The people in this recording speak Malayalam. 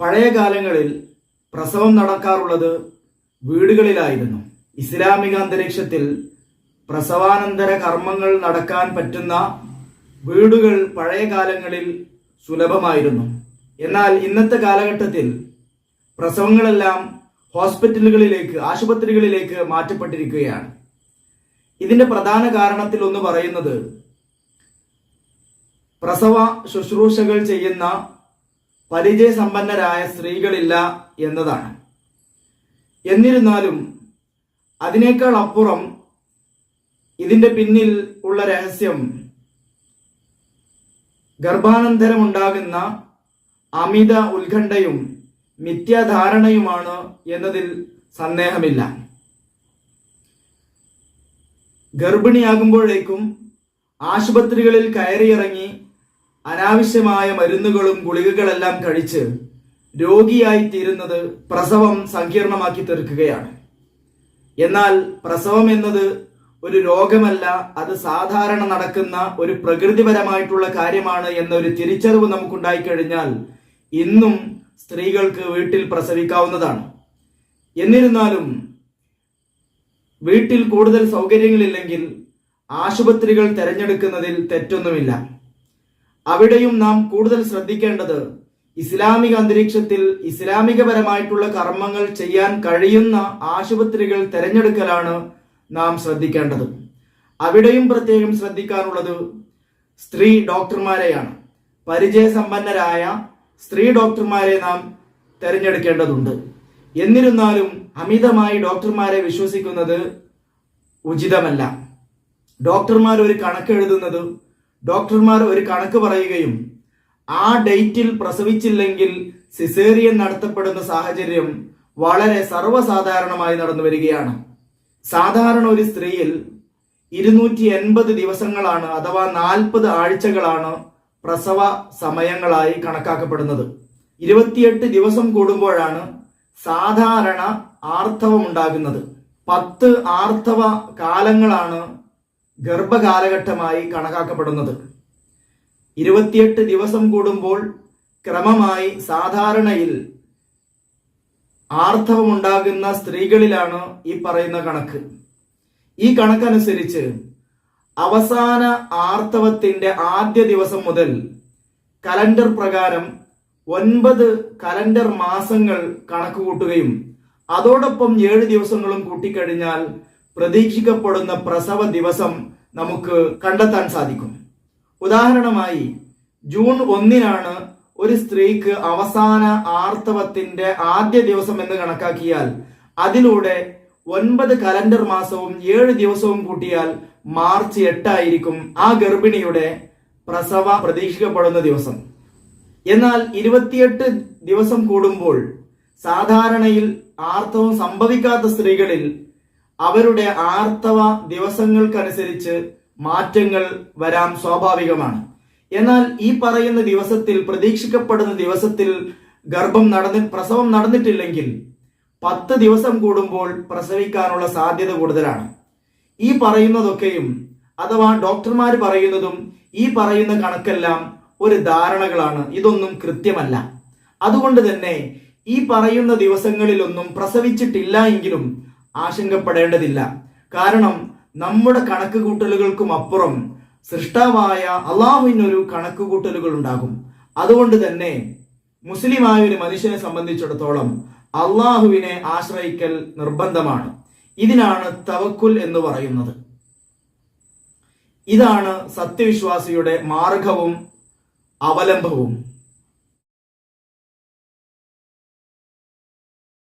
പഴയ കാലങ്ങളിൽ പ്രസവം നടക്കാറുള്ളത് വീടുകളിലായിരുന്നു. ഇസ്ലാമിക അന്തരീക്ഷത്തിൽ പ്രസവാനന്തര കർമ്മങ്ങൾ നടക്കാൻ പറ്റുന്ന വീടുകൾ പഴയ കാലങ്ങളിൽ സുലഭമായിരുന്നു. എന്നാൽ ഇന്നത്തെ കാലഘട്ടത്തിൽ പ്രസവങ്ങളെല്ലാം ഹോസ്പിറ്റലുകളിലേക്ക് ആശുപത്രികളിലേക്ക് മാറ്റപ്പെട്ടിരിക്കുകയാണ്. ഇതിന്റെ പ്രധാന കാരണത്തിൽ ഒന്ന് പറയുന്നത് പ്രസവ ശുശ്രൂഷകൾ ചെയ്യുന്ന പരിചയസമ്പന്നരായ സ്ത്രീകളില്ല എന്നതാണ്. എന്നിരുന്നാലും അതിനേക്കാൾ അപ്പുറം ഇതിന്റെ പിന്നിൽ ഉള്ള രഹസ്യം ഗർഭാനന്തരമുണ്ടാകുന്ന അമിത ഉത്കണ്ഠയും മിഥ്യാധാരണയുമാണ് എന്നതിൽ സന്ദേഹമില്ല. ഗർഭിണിയാകുമ്പോഴേക്കും ആശുപത്രികളിൽ കയറിയിറങ്ങി അനാവശ്യമായ മരുന്നുകളും ഗുളികകളെല്ലാം കഴിച്ച് രോഗിയായി തീരുന്നത് പ്രസവം സങ്കീർണമാക്കി തീർക്കുകയാണ്. എന്നാൽ പ്രസവം എന്നത് ഒരു രോഗമല്ല അത് സാധാരണ നടക്കുന്ന ഒരു പ്രകൃതിപരമായിട്ടുള്ള കാര്യമാണ് എന്നൊരു തിരിച്ചറിവ് നമുക്കുണ്ടായി കഴിഞ്ഞാൽ ഇന്നും സ്ത്രീകൾക്ക് വീട്ടിൽ പ്രസവിക്കാവുന്നതാണ്. എന്നിരുന്നാലും വീട്ടിൽ കൂടുതൽ സൗകര്യങ്ങളില്ലെങ്കിൽ ആശുപത്രികൾ തിരഞ്ഞെടുക്കുന്നതിൽ തെറ്റൊന്നുമില്ല. അവിടെയും നാം കൂടുതൽ ശ്രദ്ധിക്കേണ്ടത് ഇസ്ലാമിക അന്തരീക്ഷത്തിൽ ഇസ്ലാമികപരമായിട്ടുള്ള കർമ്മങ്ങൾ ചെയ്യാൻ കഴിയുന്ന ആശുപത്രികൾ തിരഞ്ഞെടുക്കലാണ് നാം ശ്രദ്ധിക്കേണ്ടത്. അവിടെയും പ്രത്യേകം ശ്രദ്ധിക്കാനുള്ളത് സ്ത്രീ ഡോക്ടർമാരെയാണ്. പരിചയസമ്പന്നരായ സ്ത്രീ ഡോക്ടർമാരെ നാം തിരഞ്ഞെടുക്കേണ്ടതുണ്ട്. എന്നിരുന്നാലും അമിതമായി ഡോക്ടർമാരെ വിശ്വസിക്കുന്നത് ഉചിതമല്ല. ഡോക്ടർമാർ ഒരു കണക്ക് എഴുതുന്നത് ഡോക്ടർമാർ ഒരു കണക്ക് പറയുകയും ആ ഡേറ്റിൽ പ്രസവിച്ചില്ലെങ്കിൽ സിസേറിയൻ നടത്തപ്പെടുന്ന സാഹചര്യം വളരെ സർവസാധാരണമായി നടന്നു വരികയാണ്. സാധാരണ ഒരു സ്ത്രീയിൽ ഇരുന്നൂറ്റി എൺപത് ദിവസങ്ങളാണ് അഥവാ നാൽപ്പത് ആഴ്ചകളാണ് പ്രസവ സമയങ്ങളായി കണക്കാക്കപ്പെടുന്നത്. ഇരുപത്തിയെട്ട് ദിവസം കൂടുമ്പോഴാണ് സാധാരണ ആർത്തവം ഉണ്ടാകുന്നത് പത്ത് ആർത്തവ കാലങ്ങളാണ് ഗർഭകാലഘട്ടമായി കണക്കാക്കപ്പെടുന്നത്. ഇരുപത്തിയെട്ട് ദിവസം കൂടുമ്പോൾ ക്രമമായി സാധാരണയിൽ ആർത്തവമുണ്ടാകുന്ന സ്ത്രീകളിലാണ് ഈ പറയുന്ന കണക്ക്. ഈ കണക്കനുസരിച്ച് അവസാന ആർത്തവത്തിന്റെ ആദ്യ ദിവസം മുതൽ കലണ്ടർ പ്രകാരം ഒൻപത് കലണ്ടർ മാസങ്ങൾ കണക്ക് കൂട്ടുകയും അതോടൊപ്പം ഏഴ് ദിവസങ്ങളും കൂട്ടിക്കഴിഞ്ഞാൽ പ്രതീക്ഷിക്കപ്പെടുന്ന പ്രസവ ദിവസം നമുക്ക് കണ്ടെത്താൻ സാധിക്കും. ഉദാഹരണമായി ജൂൺ ഒന്നിനാണ് ഒരു സ്ത്രീക്ക് അവസാന ആർത്തവത്തിന്റെ ആദ്യ ദിവസം എന്ന് കണക്കാക്കിയാൽ അതിലൂടെ ഒൻപത് കലണ്ടർ മാസവും ഏഴ് ദിവസവും കൂട്ടിയാൽ മാർച്ച് എട്ടായിരിക്കും ആ ഗർഭിണിയുടെ പ്രസവ പ്രതീക്ഷിക്കപ്പെടുന്ന ദിവസം. എന്നാൽ ഇരുപത്തിയെട്ട് ദിവസം കൂടുമ്പോൾ സാധാരണയിൽ ആർത്തവം സംഭവിക്കാത്ത സ്ത്രീകളിൽ അവരുടെ ആർത്തവ ദിവസങ്ങൾക്കനുസരിച്ച് മാറ്റങ്ങൾ വരാൻ സ്വാഭാവികമാണ്. എന്നാൽ ഈ പറയുന്ന ദിവസത്തിൽ പ്രതീക്ഷിക്കപ്പെടുന്ന ദിവസത്തിൽ ഗർഭം നടന്നി പ്രസവം നടന്നിട്ടില്ലെങ്കിൽ പത്ത് ദിവസം കൂടുമ്പോൾ പ്രസവിക്കാനുള്ള സാധ്യത കൂടുതലാണ്. ഈ പറയുന്നതൊക്കെയും അഥവാ ഡോക്ടർമാർ പറയുന്നതും ഈ പറയുന്ന കണക്കെല്ലാം ഒരു ധാരണകളാണ്. ഇതൊന്നും കൃത്യമല്ല. അതുകൊണ്ട് തന്നെ ഈ പറയുന്ന ദിവസങ്ങളിലൊന്നും പ്രസവിച്ചിട്ടില്ല എങ്കിലും ആശങ്കപ്പെടേണ്ടതില്ല. കാരണം നമ്മുടെ കണക്ക് കൂട്ടലുകൾക്കും അപ്പുറം സൃഷ്ടാവായ അള്ളാഹുവിനൊരു കണക്ക് കൂട്ടലുകൾ ഉണ്ടാകും അതുകൊണ്ട് തന്നെ മുസ്ലിമായ ഒരു മനുഷ്യനെ സംബന്ധിച്ചിടത്തോളം അള്ളാഹുവിനെ ആശ്രയിക്കൽ നിർബന്ധമാണ്. ഇതിനാണ് തവക്കുൽ എന്ന് പറയുന്നത്. ഇതാണ് സത്യവിശ്വാസിയുടെ മാർഗവും അവലംബവും.